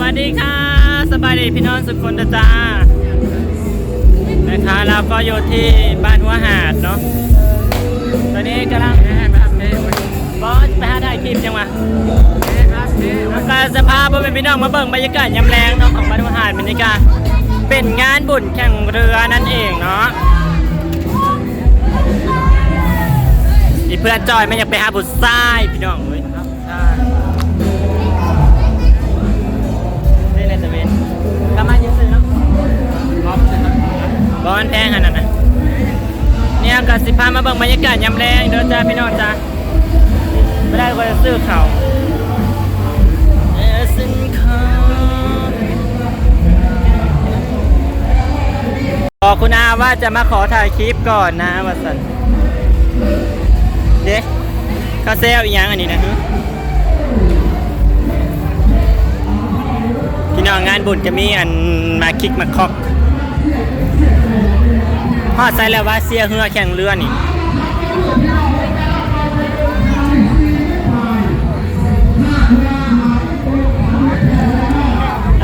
วัสดีค่ะ สบายดีพี่น้องสุขคนนะจ้านะคะเราก็อยู่ที่บ้านหัวหาดเนาะตอนนี้กำลังบอสไปหาถ่ายคลิปยังวะแล้วก็สภาพเป็นพี่น้องมาเบิ่งบรรยากาศยามแรงเนาะของบ้านหัวหาดบรรยากาศเป็นงานบุญแข่งเรือนั่นเองเนาะนี่เพื่อนจอยไม่อยากไปหาบุตรทรายพี่น้อง อจ้าพี่น้องจ้าไม่ได้ก็จะซื้อเขาวเออสินค้าบอกคุณอาว่าจะมาขอถ่ายคลิปก่อนนะวัสันเด็กข้าเซลอีกอย่างอันนี้นะฮึพี่น้องงานบุญจะมีอันมาคิกมาคอกฮอใส่แล้วว่าเสียเหือแข่งเรือนี่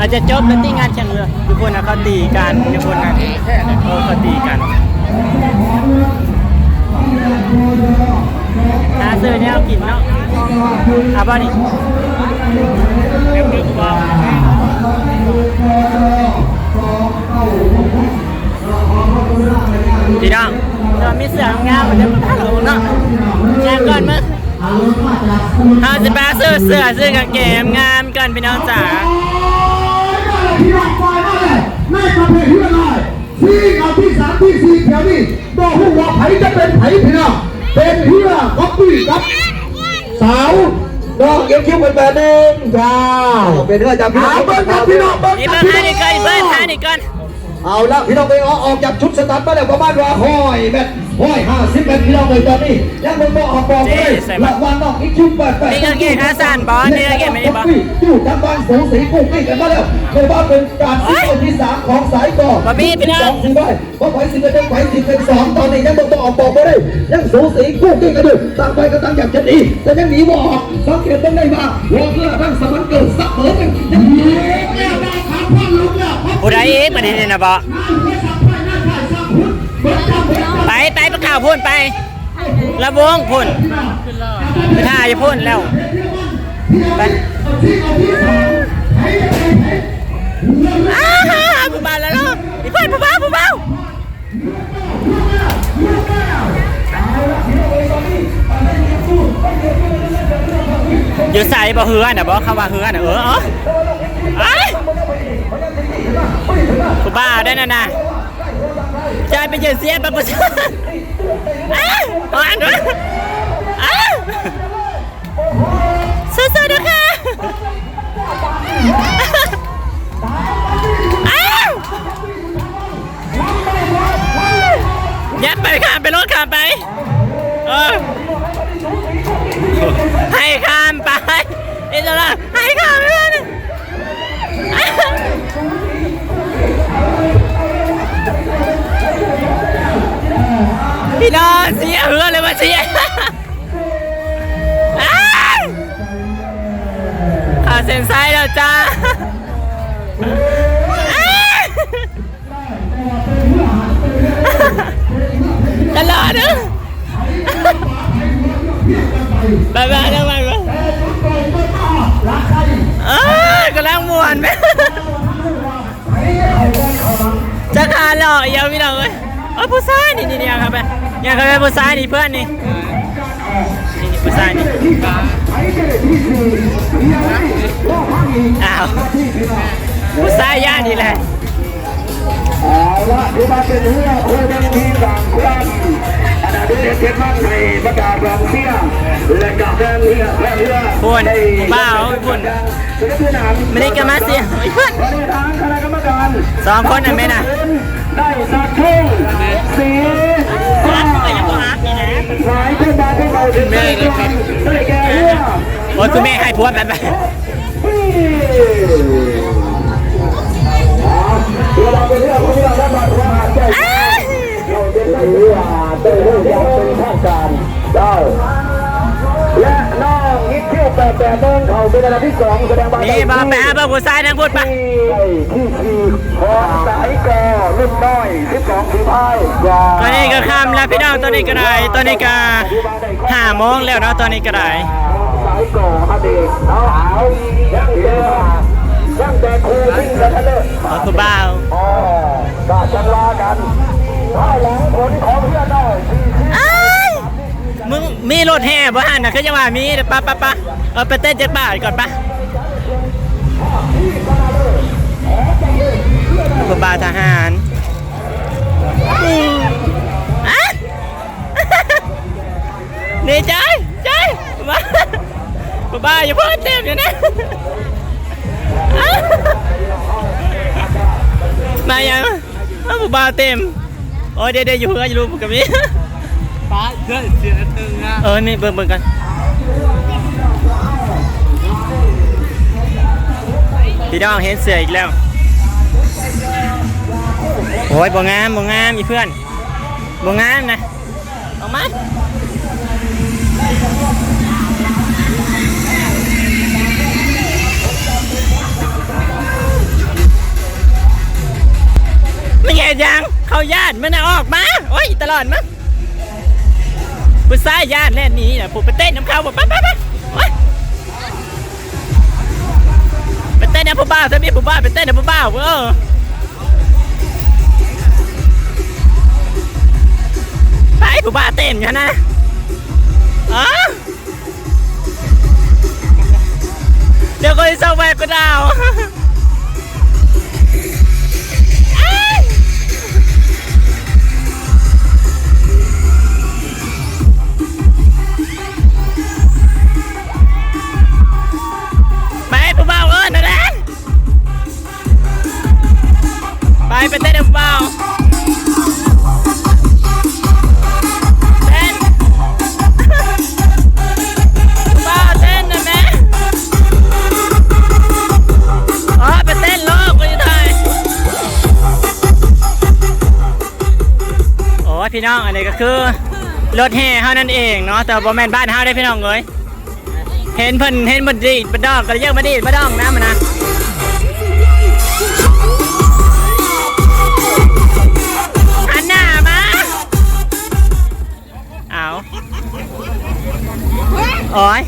อาจจะจบแล้วที่งานแข่งเรือทุกคนนะเขาตีกันทุกคนนะเออเขาตีกันหาซื้อเนี่ยเอากินเนาะอาบ้านี่พี่น้องเรามีเสืองามมันจะมาหลงเนาะแจ้งก่อนมั้ยเอาจะไปซื้อเสื้อซื้อกางเกงงามกันพี่น้องจ๋า พี่น้องฝ่ายมาเลยแม่กับเพเฮือเลยที่กับที่สามที่สี่แถวนี้บอกผู้ว่าไผจะเป็นไผพี่น้องเป็นเฮือก๊อปปี้กับสาวน้องเอ็มคิวเป็นแบบนึงจ้าเป็นเฮือจากพี่น้องเบิ้งกับพี่น้องเบิ้งนี่กัเบิ่บงพี่ให้น้องนี่ก่อนเบิ่งให้นี่ก่อน เอาละพี่น้องไปออกออกจากชุดสตาร์ทมาแล้วประมาณว่าห้อยแมทห้อยห้าสิบแมทพี่น้องเลยตอนนี้ยังมึงบอกออกบอกเลยรางวัลน้องอีกชุดแปดแปดนี่กางเกงขาสั้นบอสนี่กางเกงไม่ได้บอสอยู่ทางบ้านสูงสีกุ้งกิ้งกันมาแล้วเรียกว่าเป็นการซื้อคนที่สามของสายก่อนบะบี้พี่น้องสองสิบได้ว่าไฟสิบเป็นไฟสิบเป็นสองตอนนี้ยังต้องออกบอกไม่ได้ยังสูสีกุ้งกิ้งกันอยู่ต่างไปก็ต่างอยากจะดีแต่ยังหนีบ่ออกสังเกตต้องได้มาหัวเพื่อทั้งสมันเกิดสักเหมือนกันยังหนีแล้ว ผู้ใดเอ๊ะประเด็นนี่นะบอไปไปไปข่าวพุ่นไประวงพุ่นไปท่าจะพุ่นแล้วไปอ้าวผู้บ่าวแล้วเนาะอีเพื่นผู้บ่าวผู้บ่าวอยู่ใส่บ่เฮือน่ะบ่เขาว่าเฮือน่ะเออเออ ไอ้ผู้บ่าได้นะนะใจไปเจอเสียบักประชาอ้าวอ่านด้วยอ้าวสู้ๆนะคะอ้าวยัดไปข้ามไปรถข้ามไป เออ ให้ข้ามไปไอ้เจ้าละให้ข้ามไป น้องเสียเหือเลยมาเสียขาเส้นซ้ายแล้วจ้าตลอดนะบายบายนะบายบายอ้ยกำลังมวนไหมจะขาหล่อเยอะพี่น้องเอ้ย เออผู้ชายนี่นี่นี่ครับไปยังครับไปผู้ชายนี่เพื่อนนี่นี่นี่ผู้ชายนี่อ้าวผู้ชายย่านี่แหละเอาละที่มาเป็นเรื่องคุยเป็นทีต่างครั้งอันนั้นเป็นเทศมันไทยประกาศรองเสียและกับแรงเรือแรงเรือพูนเปล่าพูนศิลปินหนังไม่ได้กนมาเสียเฮ้ยเพื่อนวันนี้ทางคณะกรรมการสองคนน่ะแม่น่ะได้สักทุ่ สายขึ้นมาขึ้นไปถึงแม่เลยครับได้แก่เรือโอ้ยคุณแม่ให้พวดแบบแบบเราเป็นเรื่องของเราได้มาว่าใจเราจะได้เรือได้เรื่องอย่างเป็นทางการได้และน้องนิดเที่ยวแปดแปดเดินเขาเป็นอันดับที่สองแสดงว่านี่บอไปหาเบอร์ผู้ายทั้งพูดปะที่สี่ของสายแก่ รุ่นน้อยสิบสองฝีพายตอนนี้ก็ค่ำแล้วพี่น้องตอนนี้ก็ได้ตอนนี้ก็ห้าโมงแล้วเนาะตอนนี้ก็ได้สายก่อฮะเด็กสาวยังเจอยังแต่ครูวิ่งกันทะเลขอคุณบ่าวอ๋อก็จังลากันถ้าหลังผลของเพื่อนน้อยสี่สิบอ้ายมึงมีรถแห่บ่หันนะคือจะว่ามีเดี๋ยวปะปะปะเออไปเต้นเจ็ดบาทก่อนปะคุณบ่าวทหารอืมอะ นี่ใจใจมาคุณบ่าวอย่าเพิ่งเต็มอยู่นะอะมายังอ้าวคุณบ่าวเต็มโอ้ยเดี๋ยวเดี๋ยวอยู่เพื่อนอยู่รูปกับนี้ป้าเสื้อเสียตึงอะเออนี่เบิ่งเบิ่งกันพี่น้องเห็นเสืออีกแล้ว โอ้ยบ่งามบ่งามอีเพื่อนบ่งามนะออกมาไม่แย่ยังเขาญาติมันออกมาโอ้ยตลอดมั้งผู้ชายย่านแล่นหนี้น่ะผมไปเต้นน้ำเขาบอกไปไปไปโอ๊ยไปเต้นน้ำผู้บ้าวถ้ามีผู้บ้าไปเต้นน้ำผู้บ้าวเออ ไปผู้บ้าเต้นกันนะอ๋อเดี๋ยวก็จะเศร้าแวกก็ดาว พี่น้อง อันนี้ก็คือรถแห่เฮานั่นเองเนาะ แต่บ่แม่นบ้านเฮาได้พี่น้องเอ้ยเห็นเพิ่นเห็นบันดีดบันดองก็เรียกบันดีดบันดองนะมันนะอันหน้ามาเอาโอ้ย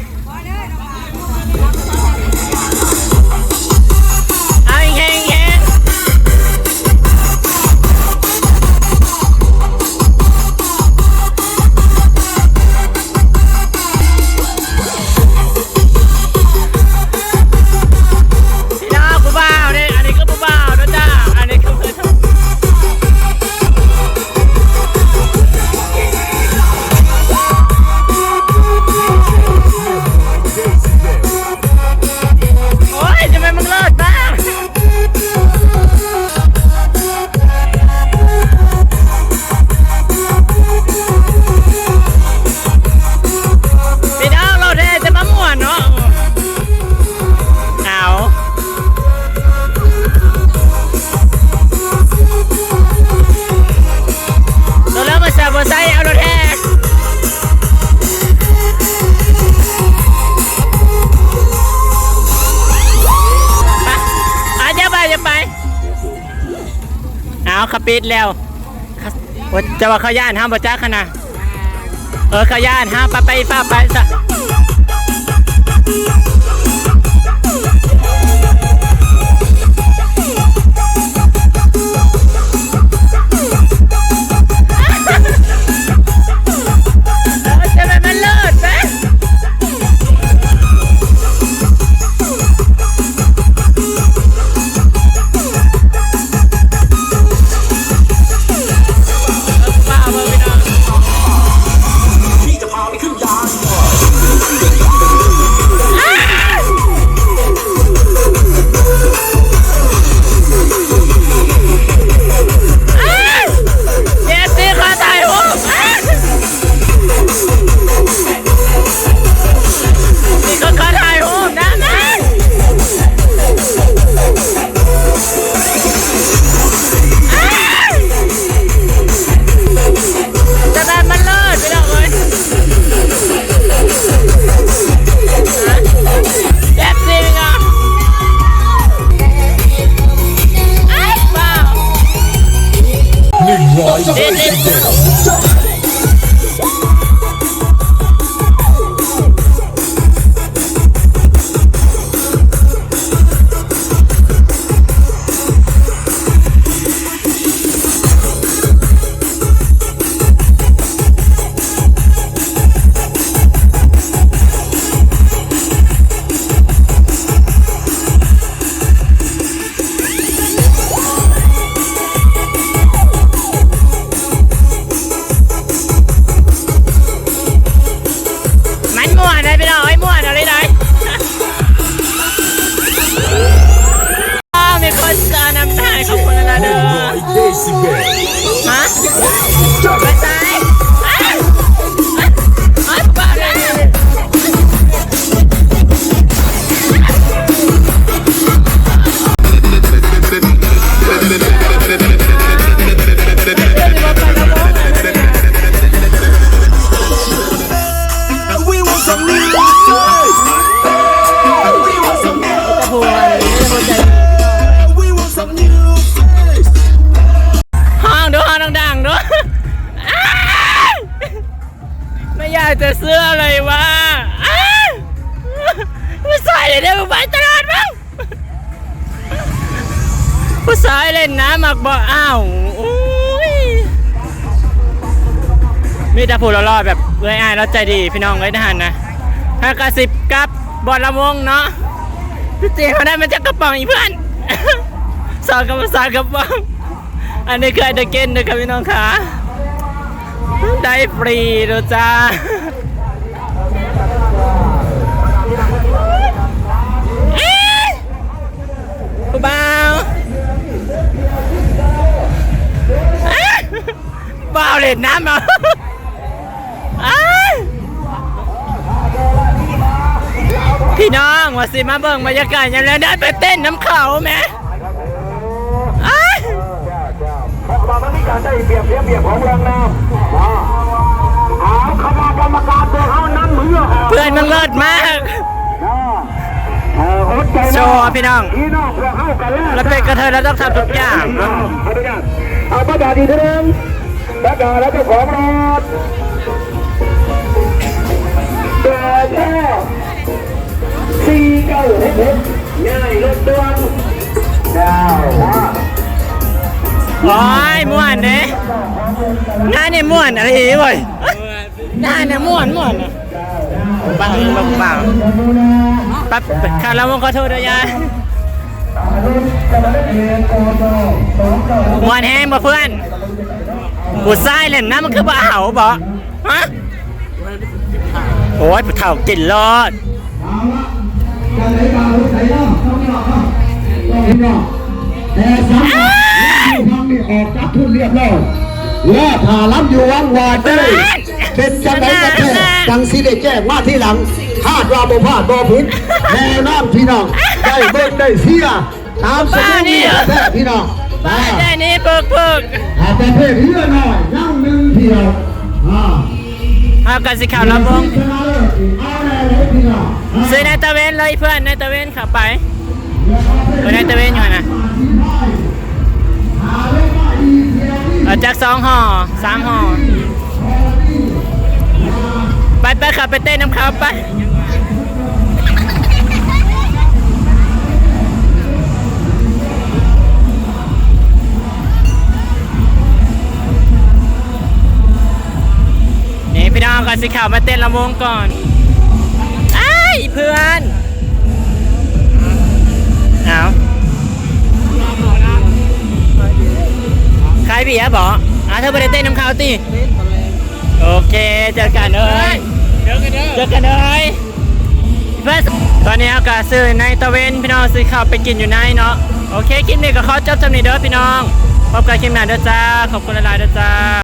เอาขับปิดแล้วว่าจะว่าเขาย่านห้ามประจักขนาดเออเขาย่านห้ามไปไปป้าไปซะ ดิดิมัากจะเสื้อเลยวะผู้ชายเดี๋ยวมึงไปตลอดมั้งผู้ชายเล่นน้ำหมักบ่ออ้าวอุ้ยมีแต่ผู้รอดแบบเอ้ยอายแล้วใจดีพี่น้องเอ้ยทหารนะห้ากระสิบกับบอลละวงเนาะพี่เจเขาได้มาจากระป๋องอีเพื่อนสอนกับภาษากระป๋องอันนี้คือไอเดเกนนะครับพี่น้องค่ะได้ฟรีดูจ้า ผู้บ่าวเอ๊ะบ่าวเล่นน้ำเหรออ้ายพี่น้องว่าสิมาเบิ่งบรรยากาศยังไงได้ไปเต้นน้ำเขาไหมอ้ายมามันมีการได้เปรียบเสียเปรียบของเมืองน้ำเอาคณะกรรมการตัวเขานั้นมือหอเพื่อนมึงเลิศมาก โชว์พี่น้องพี่น้องเพื่อเข้ากันแล้วแล้วเป็นกระเทยแล้วต้องทำทุกอย่างขออนุญาตเอาประกาศอีกทีหนึงประกาศแล้วเจ้าของรถเดินแค่สี่เก้าหกหกง่ายรถด่วนดาวว่าโอ้ยม่วนเด้งานนี่ม่วนอะไรอีกเว้ยงานเนี่ยม่วนม่วนอะบังบังบัง ปั๊บข้าเราวงขอโทษด้วยยายม่วนแห้งบ่เพื่อนกูทรายเล่นน้ำมันคือบ่เอาบ่ฮะโอ้ยผู้เฒ่ากินรอดจะไหนมาหรือไหนเนาะต้องเนาะต้องเห็นเนาะแต่สามทางนี้ออกจากทุนเรียบร้อยแล้วถ้ารับอยู่วังวาดได้เป็นจังไหนกันแท้จังสิได้แจ้งมาที่หลัง คาดว่าบ่พลาดบ่ผิดแน่นอนพี่น้องได้เบิ่งได้เสียตามสมมติแท้พี่น้องบ้านได้นี่ปึกปึกอาประเภทเรือหน่อยนั่งหนึ่งเที่ยวอ่าเอากันสิข่าวลำวงชนะเลิศเอาแน่เลยพี่น้องซื้อในตะเวนเลยเพื่อนในตะเวนขับไปไปในตะเวนอยู่นะเอาจากสองห่อสามห่อไปไปขับไปเต้นน้ำเขาไป พี่น้องก่อนสิข่าวมาเต้นลำวงก่อนไอ้ยเพื่อนเอาใครเบียร์บอกอะเธอไปเต้นน้ำเขาวตีโอเคเจอกันเลยเดี๋ยวกันเด้อเจอกันเลยเพื่อนตอนนี้อากาศซื้อในตะเวนพี่น้องซื้อข้าวไปกินอยู่ในเนาะโอเคคลิปนี้ก็ขอจบจำนี้เด้อพี่น้องพบกันคลิปหน้าเด้อจ้าขอบคุณหลายๆเด้อจ้า